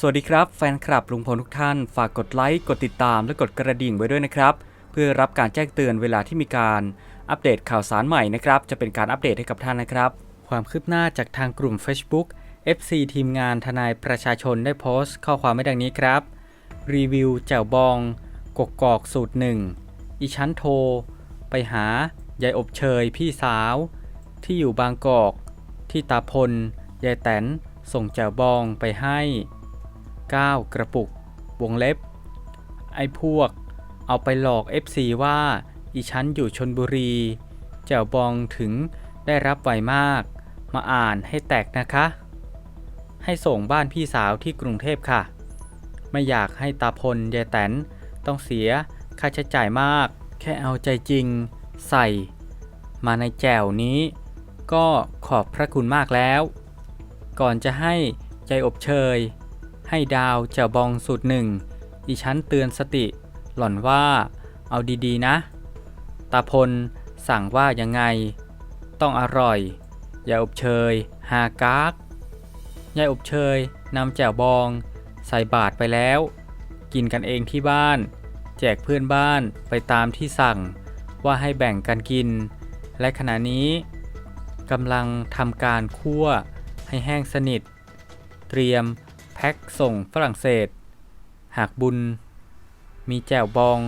สวัสดีครับแฟนคลับลุงพลทุกท่าน ฝากกดไลค์ กดติดตามและกดกระดิ่งไว้ด้วยนะครับ เพื่อรับการแจ้งเตือนเวลาที่มีการอัปเดตข่าวสารใหม่นะครับ จะเป็นการอัปเดตให้กับท่านนะครับ ความคืบหน้าจากทางกลุ่ม Facebook FC ทีมงานทนายประชาชนได้โพสต์ ข้อความไว้ดังนี้ครับ รีวิวแจ่วบอง กกอกสูตรหนึ่งอีชั้นโทร ไปหายายอบเชยพี่สาว ที่อยู่บางกอก ที่ตาพลยายแตนส่งแจ่วบองไปให้ 9 กระปุก วงเล็บ ไอ้พวก เอาไปหลอก FC ว่า อีชั้นอยู่ชนบุรีแจ่วบองถึงได้รับไวมาก มาอ่านให้แตกนะคะ ให้ส่งบ้านพี่สาวที่กรุงเทพค่ะ ไม่อยากให้ตาพลยายแตนต้องเสียค่าใช้จ่ายมาก แค่เอาใจจริง ใส่ มาในแจวนี้ ก็ขอบพระคุณมากแล้ว ก่อนจะให้ใจอบเชย ให้ดาวแจวบองสูตรหนึ่งดิฉันเตือนสติ หล่อนว่า เอาดีๆนะ ตาพลสั่งว่ายังไง ต้องอร่อย อย่าอบเชย หากากยายอบเชยนำแจ่วบอง ใส่บาทไปแล้ว กินกันเองที่บ้าน แจกเพื่อนบ้านไปตามที่สั่ง ว่าให้แบ่งกันกิน และขณะนี้กำลังทำการคั่วให้แห้งสนิท เตรียม แพ็คส่งฝรั่งเศส หากบุญ มีแจ่วบอง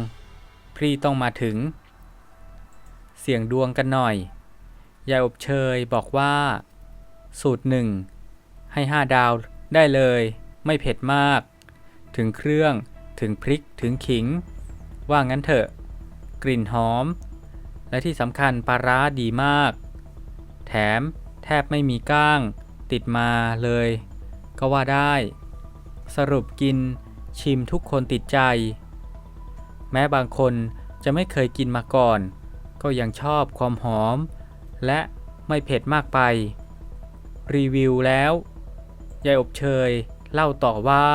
พรีต้องมาถึง เสี่ยงดวงกันหน่อย ยายอบเชยบอกว่า สูตรหนึ่ง ให้ห้าดาวได้เลย ไม่เผ็ดมาก ถึงเครื่องถึงพริกถึงขิง ว่างั้นเถอะ กลิ่นหอม และที่สำคัญปลาร้าดีมาก แถมแทบไม่มีก้าง ติดมาเลย ก็ว่าได้ สรุปกิน ชิมทุกคนติดใจ แม้บางคนจะไม่เคยกินมาก่อน ก็ยังชอบความหอม และไม่เผ็ดมากไป รีวิวแล้วยายอบเชยเล่าต่อว่า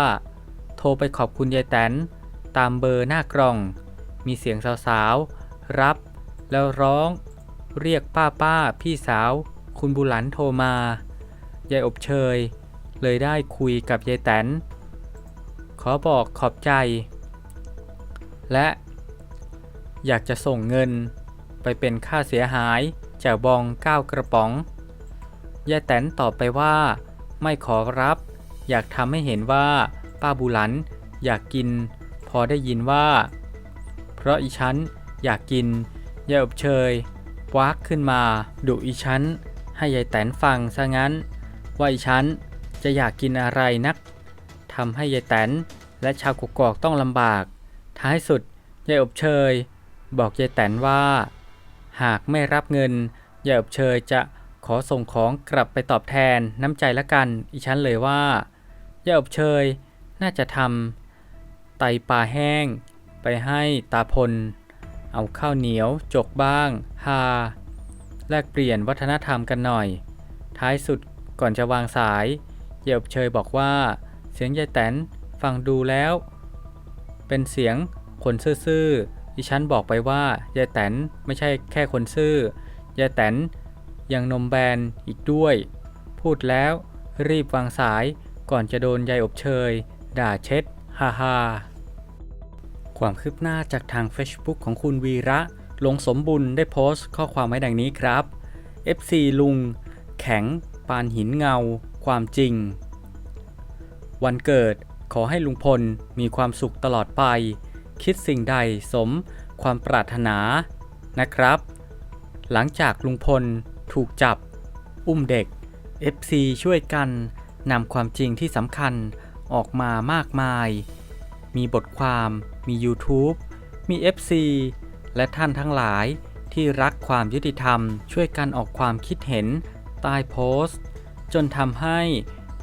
โทรไปขอบคุณยายแตนตามเบอร์หน้ากล่อง มีเสียงสาวๆ รับ แล้วร้อง เรียกป้าป้าพี่สาว คุณบุหลันโทรมายายอบเชย เลยได้คุยกับยายแตน ขอบอกขอบใจ และอยากจะส่งเงินไปเป็นค่าเสียหายแจวบองก้9กระป๋องยายแตนตอบไปว่าไม่ขอรับ อยากทำให้เห็นว่าป้าบุหลันอยากกิน พอได้ยินว่า เพราะอีฉันอยากกินยายอบเชยควักขึ้นมาดุอีฉันให้ยายแตนฟังซะงั้น ว่าอีฉันจะอยากกินอะไรนัก ทำให้ยายแตนและชาวกุกอกต้องลำบาก ท้ายสุดยายอบเชย บอกยายแตนว่า หากไม่รับเงินยายอบเชยจะขอส่งของกลับไปตอบแทนน้ำใจละกัน อีฉันเลยว่ายายอบเชยน่าจะทำไตปลาแห้ง ไปให้ตาพล เอาข้าวเหนียวจกบ้างฮาแลกเปลี่ยนวัฒนธรรมกันหน่อย ท้ายสุดก่อนจะวางสาย เยายอบเชยบอกว่า เสียงยายแตนฟังดูแล้ว เป็นเสียงคนซื่อๆดิฉันบอกไปว่ายายแตนไม่ใช่แค่คนซื่อยายแตนยังนมแบนอีกด้วย พูดแล้วรีบวางสายก่อนจะโดนยายอบเชย ด่าเช็ดฮ่าฮ่าความคืบหน้าจากทาง Facebook ของคุณวีระ ลงสมบุญได้โพสต์ข้อความไว้ดังนี้ครับ FC ลุง แข็ง ปานหินเงา ความจริง วันเกิดขอให้ลุงพลมีความสุขตลอดไป คิดสิ่งใดสมความปรารถนานะครับ หลังจากลุงพลถูกจับ อุ้มเด็ก FC ช่วยกันนำความจริงที่สำคัญออกมามากมาย มีบทความมี YouTube มี FC และท่านทั้งหลายที่รักความยุติธรรมช่วยกันออกความคิดเห็นใต้โพสต์ จนทำให้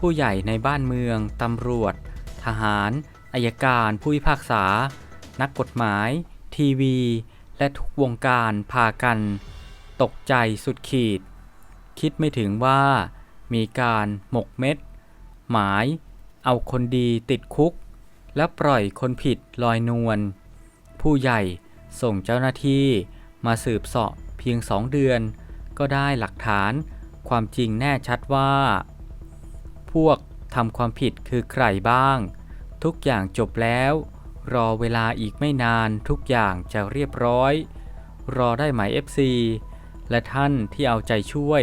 ผู้ใหญ่ในบ้านเมือง ตำรวจ ทหารอายการ ผู้พิพากษา นักกฎหมาย ทีวี และทุกวงการพากัน ตกใจสุดขีด คิดไม่ถึงว่า มีการหมกเม็ด หมาย เอาคนดีติดคุก และปล่อยคนผิดลอยนวล ผู้ใหญ่ส่งเจ้าหน้าที่มาสืบเสาะเพียงสองเดือน ก็ได้หลักฐานความจริงแน่ชัดว่า พวกทำความผิดคือใครบ้าง ทุกอย่างจบแล้ว รอเวลาอีกไม่นานทุกอย่างจะเรียบร้อย รอได้ไหม FC และท่านที่เอาใจช่วย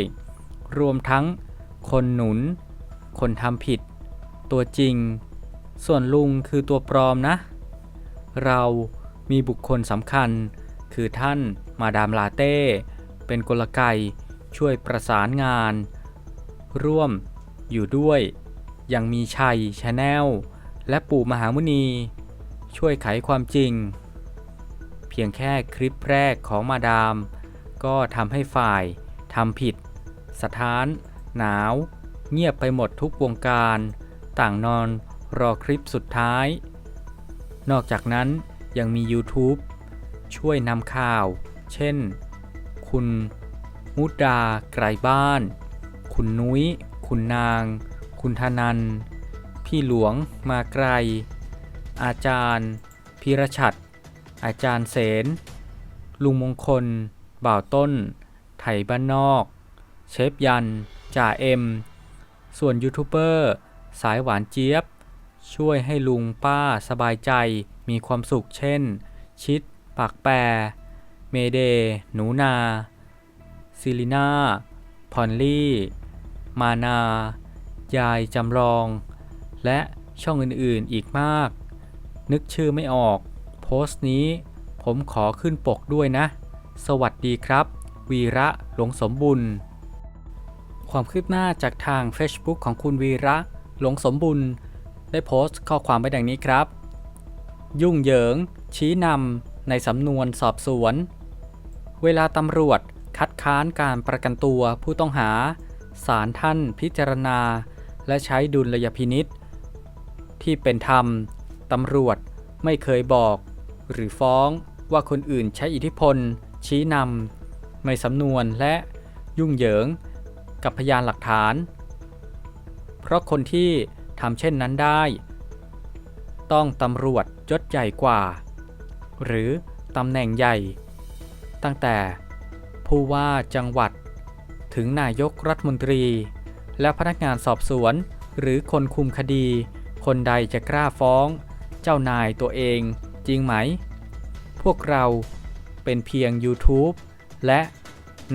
รวมทั้งคนหนุน คนทำผิด ตัวจริง ส่วนลุงคือตัวปลอมนะ เรามีบุคคลสำคัญ คือท่านมาดามลาเต้ เป็นกลไกช่วยประสานงาน ร่วม อยู่ด้วย ยังมีชัยชาแนลและปู่มหามุนี ช่วยไขความจริง เพียงแค่คลิปแรกของมาดาม ก็ทำให้ฝ่ายทำผิด สถาน หนาว เงียบไปหมดทุกวงการ ต่างนอนรอคลิปสุดท้าย นอกจากนั้นยังมี YouTube ช่วยนำข่าว เช่น คุณ มุดาไกรบ้าน คุณนุ้ย คุณนาง คุณธนัน พี่หลวง มาไกล อาจารย์ พิรชัด อาจารย์เสน ลุงมงคล บ่าวต้น ไถบ้านนอก เชฟยัน จ่าเอ็ม ส่วนยูทูบเบอร์ สายหวานเจี๊ยบ ช่วยให้ลุงป้าสบายใจ มีความสุขเช่น ชิด ปากแปร เมเด หนูนาซิลิน่า พอนลี่ มานา ยายจำลอง และช่องอื่นๆอีกมาก นึกชื่อไม่ออก โพสต์นี้ผมขอขึ้นปกด้วยนะ สวัสดีครับ วีระหลงสมบุญ ความคืบหน้าจากทาง Facebook ของคุณวีระหลงสมบุญ ได้โพสต์ข้อความไว้ดังนี้ครับ ยุ่งเหยิง ชี้นำในสำนวนสอบสวน เวลาตำรวจคัดค้านการประกันตัวผู้ต้องหา ศาลท่านพิจารณา และใช้ดุลยพินิษที่เป็นธรรม ตำรวจไม่เคยบอก หรือฟ้องว่าคนอื่นใช้อิทธิพล ชี้นำในสำนวนและยุ่งเหยิงกับพยานหลักฐาน เพราะคนที่ทำเช่นนั้นได้ ต้องตำรวจยศใหญ่กว่า หรือตำแหน่งใหญ่ ตั้งแต่ผู้ว่าจังหวัด ถึงนายกรัฐมนตรี และพนักงานสอบสวน หรือคนคุมคดี คนใดจะกล้าฟ้อง เจ้านายตัวเองจริงไหม พวกเราเป็นเพียง YouTube และ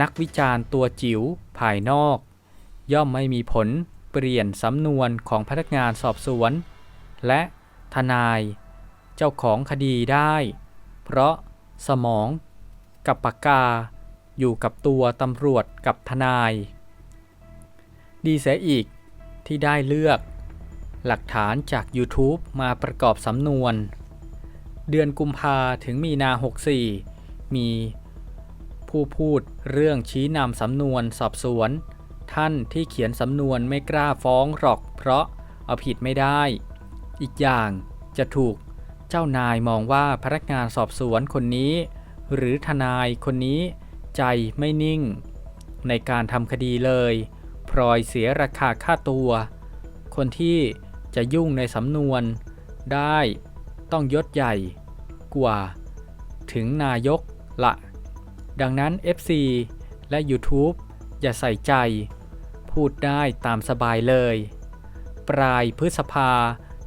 นักวิจารณ์ตัวจิ๋วภายนอก ย่อมไม่มีผลเปลี่ยนสำนวนของพนักงานสอบสวน และทนาย เจ้าของคดีได้ เพราะสมองกับปากกา อยู่กับตัวตำรวจกับทนาย ดีเสียอีกที่ได้เลือก หลักฐานจาก YouTube มาประกอบสำนวน เดือนกุมภาถึงมีนา 64 มีผู้พูดเรื่องชี้นำสำนวนสอบสวน ท่านที่เขียนสำนวนไม่กล้าฟ้องหรอกเพราะเอาผิดไม่ได้ อีกอย่างจะถูกเจ้านายมองว่าพนักงานสอบสวนคนนี้ หรือทนายคนนี้ ใจไม่นิ่ง ในการทำคดีเลย พลอยเสียราคาค่าตัว คนที่จะยุ่งในสำนวน ได้ต้องยศใหญ่กว่า ถึงนายกละ ดังนั้น FC และ YouTube อย่าใส่ใจ พูดได้ตามสบายเลย ปลายพฤษภา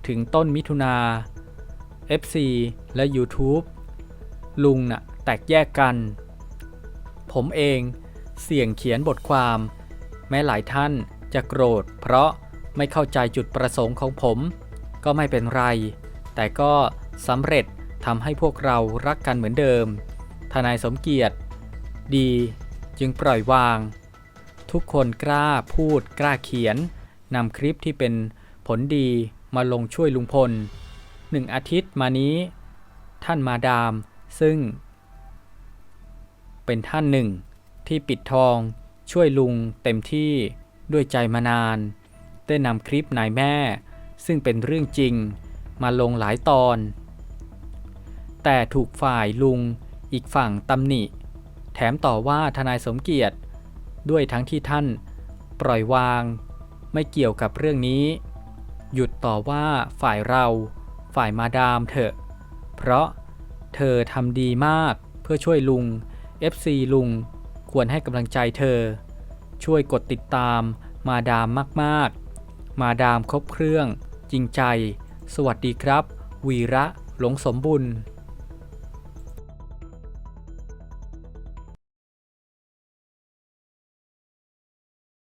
ถึงต้นมิถุนา FC และ YouTube ลุงน่ะแตกแยกกัน ผมเองเสี่ยงเขียนบทความ แม้หลายท่านจะโกรธ เพราะไม่เข้าใจจุดประสงค์ของผม ก็ไม่เป็นไร แต่ก็สำเร็จทำให้พวกเรารักกันเหมือนเดิม ทนายสมเกียรติ ดีจึงปล่อยวาง ทุกคนกล้าพูดกล้าเขียนนำคลิปที่เป็นผลดีมาลงช่วยลุงพลหนึ่งอาทิตย์มานี้ ท่านมาดามซึ่ง เป็นท่านหนึ่ง ที่ปิดทองช่วยลุงเต็มที่ด้วยใจมานาน ได้นำคลิปนายแม่ ซึ่งเป็นเรื่องจริงมาลงหลายตอน แต่ถูกฝ่ายลุงอีกฝั่งตำหนิ แถมต่อว่าทนายสมเกียรติ ด้วยทั้งที่ท่านปล่อยวาง ไม่เกี่ยวกับเรื่องนี้ หยุดต่อว่าฝ่ายเรา ฝ่ายมาดามเถอะ เพราะเธอทำดีมากเพื่อช่วยลุง FC ลุงควรให้กำลังใจเธอ ช่วยกดติดตามมาดามมากๆ มาดามครบเครื่อง จริงใจ สวัสดีครับ วีระหลงสมบุญ